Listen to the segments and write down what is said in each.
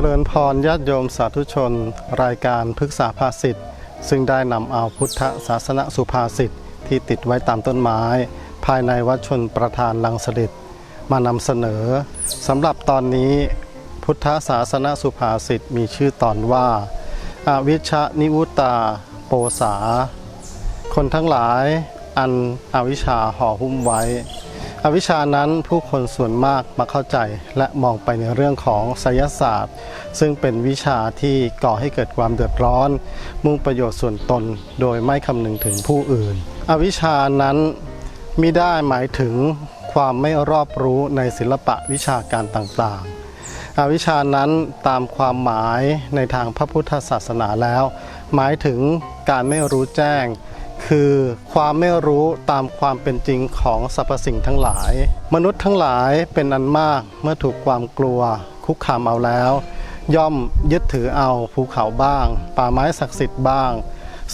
จริญพรญาติโยมสาธุชน รายการพฤกษาภาสิทธิ์ซึ่งได้นำเอาพุทธศาสนสุภาษิตที่ติดไว้ตามต้นไม้ ภายในวัดชนประธานลังสลิดมานำเสนอสำหรับตอนนี้พุทธศาสนสุภาษิตมีชื่อตอนว่าอาวิชชนิวุตตาโปสา คนทั้งหลายอันอวิชชาห่อหุ้มไว้ อวิชานั้นผู้คนส่วนมากมาเข้าใจและมองไปในเรื่องของไสยศาสตร์ ซึ่งเป็นวิชาที่ก่อให้เกิดความเดือดร้อน มุ่งประโยชน์ส่วนตนโดยไม่คำนึงถึงผู้อื่น อวิชานั้นมิได้หมายถึงความไม่รอบรู้ในศิลปะวิชาการต่างๆ อวิชานั้นตามความหมายในทางพระพุทธศาสนาแล้ว หมายถึงการไม่รู้แจ้ง คือความไม่รู้ตามความเป็นจริงของสรรพสิ่งทั้งหลาย มนุษย์ทั้งหลายเป็นอันมากเมื่อถูกความกลัว คุกคามเอาแล้ว ย่อมยึดถือเอาภูเขาบ้าง ป่าไม้ศักดิ์สิทธิ์บ้าง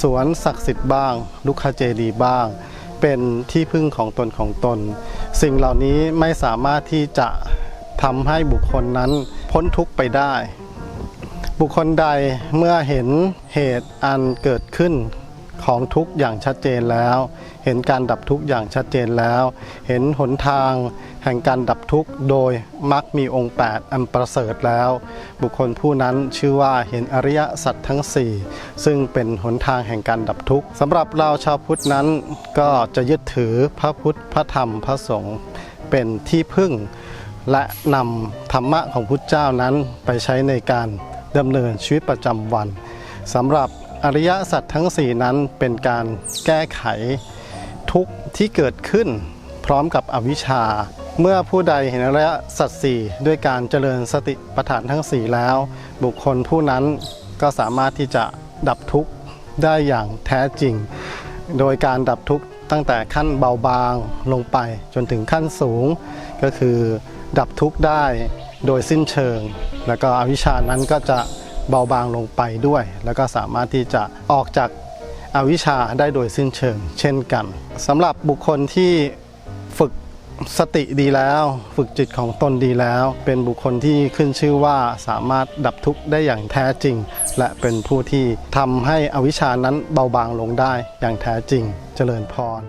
สวนศักดิ์สิทธิ์บ้าง ลุกขเจดีบ้าง เป็นที่พึ่งของตนของตน สิ่งเหล่านี้ไม่สามารถที่จะทำให้บุคคลนั้นพ้นทุกข์ไปได้ บุคคลใดเมื่อเห็นเหตุอันเกิดขึ้น ของทุกอย่างชัดเจนแล้ว เห็นการดับทุกอย่างชัดเจนแล้ว เห็นหนทางแห่งการดับทุกข์โดยมักมีองค์ 8 อันประเสริฐแล้ว บุคคลผู้นั้นชื่อว่าเห็นอริยสัจทั้ง 4 ซึ่งเป็นหนทางแห่งการดับทุกข์สำหรับเราชาวพุทธนั้นก็จะยึดถือพระพุทธพระธรรมพระสงฆ์เป็นที่พึ่ง และนำธรรมะของพุทธเจ้านั้นไปใช้ในการดำเนินชีวิตประจำวันสำหรับ อริยสัจทั้ง 4 นั้นเป็นการแก้ไขทุกข์ที่เกิดขึ้น พร้อมกับอวิชชา เมื่อผู้ใดเห็นอริยสัจสี่ด้วยการเจริญสติปัฏฐานทั้ง 4 แล้ว บุคคลผู้นั้นก็สามารถที่จะดับทุกข์ได้อย่างแท้จริง โดยการดับทุกข์ตั้งแต่ขั้นเบาบางลงไปจนถึงขั้นสูง ก็คือดับทุกข์ได้โดยสิ้นเชิง แล้วก็อวิชชานั้นก็จะ เบาบางลงไปด้วย แล้วก็สามารถที่จะออกจากอวิชชาได้โดยสิ้นเชิง เช่นกันสำหรับบุคคลที่ฝึกสติดีแล้ว ฝึกจิตของตนดีแล้ว เป็นบุคคลที่ขึ้นชื่อว่าสามารถดับทุกข์ได้อย่างแท้จริง และเป็นผู้ที่ทำให้อวิชชานั้นเบาบางลงได้อย่างแท้จริง เจริญพร